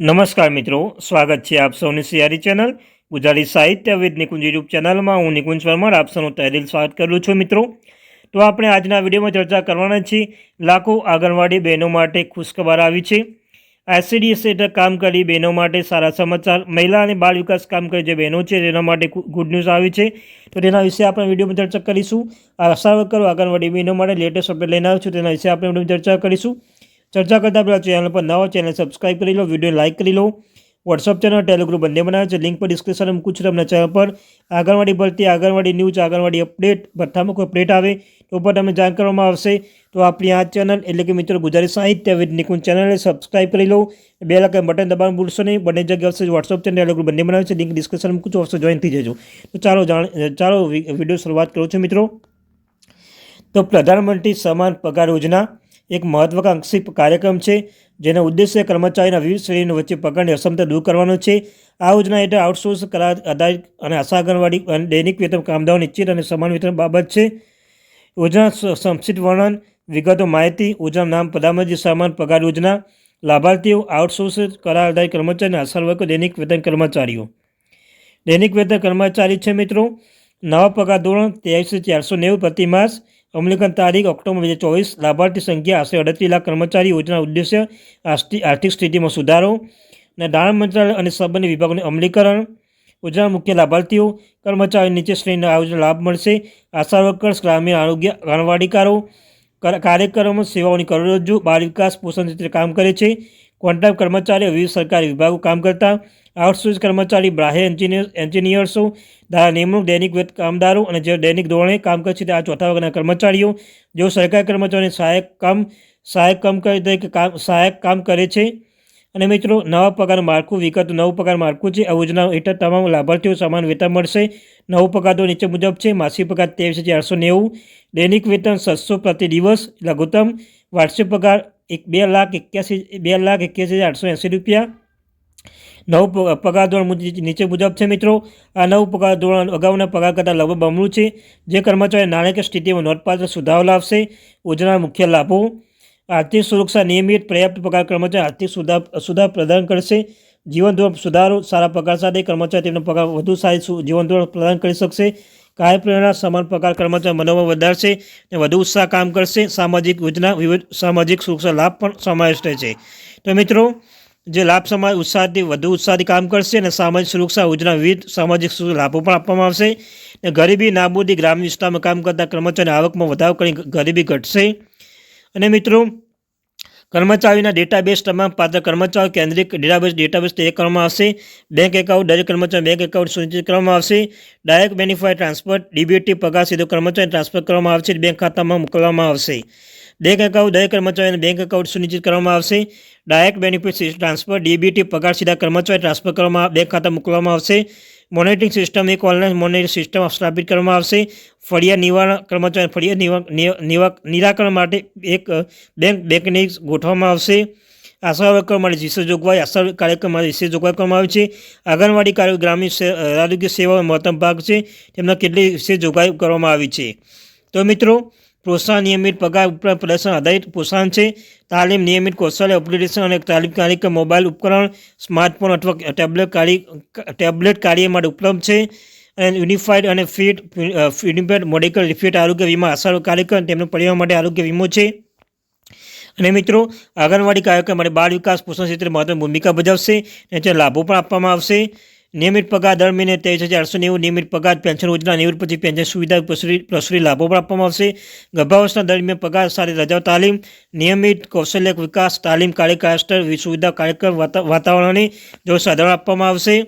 નમસ્કાર મિત્રો, સ્વાગત છે આપ સૌની સિયારી ચેનલ ગુજરાતી સાહિત્ય વિદ નિકુંજ યુટ્યુબ ચેનલમાં. હું નિકુંજ પરમાર, આપ સૌનું તહેદિલ સ્વાગત કરું છું મિત્રો. તો આપણે આજના વિડીયોમાં ચર્ચા કરવાના છીએ લાખો આંગણવાડી બહેનો માટે ખુશખબર આવી છે. આઈસીડીએસ હેઠળ કામ કરી બહેનો માટે સારા સમાચાર, મહિલા અને બાળ વિકાસ કામ કરી જે બહેનો છે તેના માટે ગુડ ન્યૂઝ આવી છે. તો તેના વિશે આપણે વિડીયોમાં ચર્ચા કરીશું. આશા કરો આંગણવાડી બહેનો માટે લેટેસ્ટ અપડેટ લઈને આવ્યું છું, તેના વિશે આપણે વિડીયોમાં ચર્ચા કરીશું. ચર્ચા કરતાં પહેલાં ચેનલ પર નવા ચેનલ સબસ્ક્રાઈબ કરી લો, વીડિયો લાઇક કરી લો. વોટ્સઅપ ચેનલ ટેલિગ્રુપ બંને બનાવે છે. લિંક પર ડિસ્ક્રિપ્શન મૂકું છું તમને ચેનલ પર. આંગણવાડી ભરતી, આંગણવાડી ન્યૂઝ આંગણવાડી અપડેટ બધામાં કોઈ અપડેટ આવે તો પર તમને જાણ કરવામાં આવશે. તો આપણી આ ચેનલ એટલે કે મિત્રો ગુજરાતી સાહિત્ય વિદ નિકુંજ ચેનલને સબસ્ક્રાઈબ કરી લો. બે લાખ બટન દબાણ ભૂલશો નહીં. બંને જગ્યાએ આવશે વોટ્સઅપ ચેનલ ટેલિગ્રુપ બંને બનાવે છે. લિંક ડિસ્ક્રિપ્શન મૂકું છું. જોઈન થઈ જજો. તો ચાલો જાણ, ચાલો વીડિયો શરૂઆત કરું છું મિત્રો. તો પ્રધાનમંત્રી સમાન પગાર યોજના એક મહત્વાકાંક્ષી કાર્યક્રમ છે, જેનો ઉદ્દેશ્ય કર્મચારીના વિવિધ શ્રેણીઓ વચ્ચે પગારની અસમતા દૂર કરવાનો છે. આ યોજના હેઠળ આઉટસોર્સ કરાર આધારિત અને આશા આંગણવાડી અને દૈનિક વેતન કામદારો નિશ્ચિત અને સમાન વેતન બાબત છે. યોજના સંક્ષિપ્ત વર્ણન, વિગતો માહિતી યોજના નામ પ્રધાનમંત્રી સમાન પગાર યોજના, લાભાર્થીઓ, આઉટસોર્સ કરાર આધારિત કર્મચારી આશા વર્ગો દૈનિક વેતન કર્મચારીઓ. દૈનિક વેતન કર્મચારી છે મિત્રો, નવા પગાર ધોરણ ત્યાંસી ચારસો નેવું પ્રતિ માસ અમલીકરણ તારીખ ઓક્ટોબર બે હજાર ચોવીસ, લાભાર્થી સંખ્યા આશરે અડત્રીસ લાખ કર્મચારી યોજના ઉદ્દેશ્ય આર્થિક સ્થિતિમાં સુધારો અને નાણાં મંત્રાલય અને સંબંધિત વિભાગોનું અમલીકરણ. યોજના મુખ્ય લાભાર્થીઓ, કર્મચારીઓ નીચે શ્રેણીના આયોજન લાભ મળશે. આશા વર્કર્સ, ગ્રામીણ આરોગ્ય, આંગણવાડીકારો કાર્યક્રમો, સેવાઓની કરોડરજ્જુ, બાળ વિકાસ, પોષણ ક્ષેત્રે કામ કરે છે. કોન્ટ્રાક્ટ કર્મચારીઓ વિવિધ સરકારી વિભાગો કામ કરતા આઉટસોર્સ કર્મચારી બ્રાહ્ય એન્જિનિયર એન્જિનિયર્સો દ્વારા નિમણૂક દૈનિક કામદારો અને જે દૈનિક ધોરણે કામ કરે છે તે આ ચોથા વર્ગના કર્મચારીઓ. જેઓ સરકારી કર્મચારીઓને સહાયક કામ સહાયક કામ કરે તરીકે કામ, સહાયક કામ કરે છે. અને મિત્રો, નવા પગાર માળખું વિગત નવું પગાર માળખું છે. આ યોજના હેઠળ તમામ લાભાર્થીઓ સમાન વેતન મળશે. નવું પગાર તો નીચે મુજબ છે. માસિક પગાર ત્રેવીસ ચારસો નેવું. દૈનિક વેતન સાતસો પ્રતિ દિવસ લઘુત્તમ. વાર્ષિક પગાર એક બે લાખ એક્યાસી, બે લાખ એક્યાસી હજાર આઠસો એંસી રૂપિયા. નવું પગાર ધોરણ નીચે મુજબ છે મિત્રો. આ નવું પગાર ધોરણ અગાઉના પગાર કરતાં લગભગ બમણું છે. જે કર્મચારી નાણાકીય સ્થિતિમાં નોંધપાત્ર સુધારો લાવશે. યોજનાના મુખ્ય લાભો. આર્થિક સુરક્ષા નિયમિત પર્યાપ્ત પગાર કર્મચારી આર્થિક સુધાર સુધાર પ્રદાન કરશે. જીવન ધોરણ સુધારો, સારા પગાર સાથે કર્મચારી તેમનો પગાર વધુ સારી જીવન ધોરણ પ્રદાન કરી શકશે. કાર્યપ્રેરણા સમાન પગાર કર્મચારી મનોબળ વધારશે અને વધુ ઉત્સાહ કામ કરશે. સામાજિક યોજના, વિવિધ સામાજિક સુરક્ષા લાભ પણ સમાવેશ થાય છે તો મિત્રો, જે લાભ સમાજ ઉત્સાહથી, વધુ ઉત્સાહથી કામ કરશે અને સામાજિક સુરક્ષા યોજના વિવિધ સામાજિક લાભો પણ આપવામાં આવશે. અને ગરીબી, નાબૂદી ગ્રામ્ય વિસ્તારમાં કામ કરતા કર્મચારીની આવકમાં વધારો કરી ગરીબી ઘટશે. અને મિત્રો કર્મચારીના ડેટાબેઝ તમામ પાત્ર કર્મચારીઓ કેન્દ્રિત ડેટાબેઝ ડેટાબેઝ તૈયાર કરવામાં આવશે. બેંક એકાઉન્ટ દરેક કર્મચારી બેંક એકાઉન્ટ સુનિશ્ચિત કરવામાં આવશે. ડાયરેક્ટ બેનિફાઈ ટ્રાન્સફર ડીબીટી પગાર સીધો કર્મચારી ટ્રાન્સફર કરવામાં આવશે. બેંક ખાતામાં મોકલવામાં આવશે. બેંક એકાઉન્ટ દરેક કર્મચારીને બેંક એકાઉન્ટ સુનિશ્ચિત કરવામાં આવશે. ડાયરેક્ટ બેનિફિટ ટ્રાન્સફર ડીબીટી પગાર સીધા કર્મચારી ટ્રાન્સફર કરવામાં બેંક ખાતા મોકલવામાં આવશે. મોનિટરિંગ સિસ્ટમ એક ઓનલાઈન મોનિટરિંગ સિસ્ટમ સ્થાપિત કરવામાં આવશે. ફરિયાદ નિવારણ કર્મચારી ફરિયાદ નિરાકરણ માટે એક બેંક, બેંકની ગોઠવવામાં આવશે. આશા વર્કર માટે વિશેષ જોગવાઈ, આશા કાર્યક્રમ માટે વિશેષ જોગવાઈ કરવામાં આવી છે. આંગણવાડી કાર્ય, ગ્રામીણ આરોગ્ય સેવાઓ મહત્તમ ભાગ છે. તેમના કેટલી વિશેષ જોગવાઈ કરવામાં આવી છે. તો મિત્રો પ્રોત્સાહન નિયમિત પગાર ઉપરાંત પ્રદર્શન આધારિત પ્રોત્સાહન છે. તાલીમ નિયમિત કૌશલ્ય અપગ્રેડેશન અને તાલીમ કાર્યક્રમ મોબાઈલ ઉપકરણ, સ્માર્ટફોન અથવા ટેબ્લેટ કાર્ય ટેબ્લેટ કાર્ય માટે ઉપલબ્ધ છે. અને યુનિફાઈડ અને ફિટ, યુનિફાઈડ મેડિકલ રિફિટ આરોગ્ય વીમા આશા કાર્યક્રમ તેમનો પરિવાર માટે આરોગ્ય વીમો છે. અને મિત્રો, આંગણવાડી કાર્યક્રમ માટે બાળ વિકાસ, પોષણ ક્ષેત્રે મહત્વની ભૂમિકા ભજવશે. અને લાભો પણ આપવામાં આવશે. નિયમિત પગાર દર મહિને ત્રેવીસ હજાર આઠસો નેવું નિયમિત પગાર, પેન્શન યોજના, નિવૃત્ત પછી પેન્શન સુવિધા પ્રસરી લાભો પણ આપવામાં આવશે. ગર્ભાવસ્થા દરમિયાન પગાર સાથે રજાઓ, તાલીમ, નિયમિત કૌશલ્ય વિકાસ, તાલીમ કાર્યક્રમ સુવિધા, કાર્યક્રમ વાતાવરણની જો સાધારણ આપવામાં આવશે.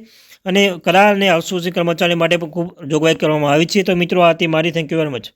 અને કરાર અને આઉટસોર્સિંગ કર્મચારી માટે પણ ખૂબ જોગવાઈ કરવામાં આવી છે. તો મિત્રો, આ તે મારી. Thank you very much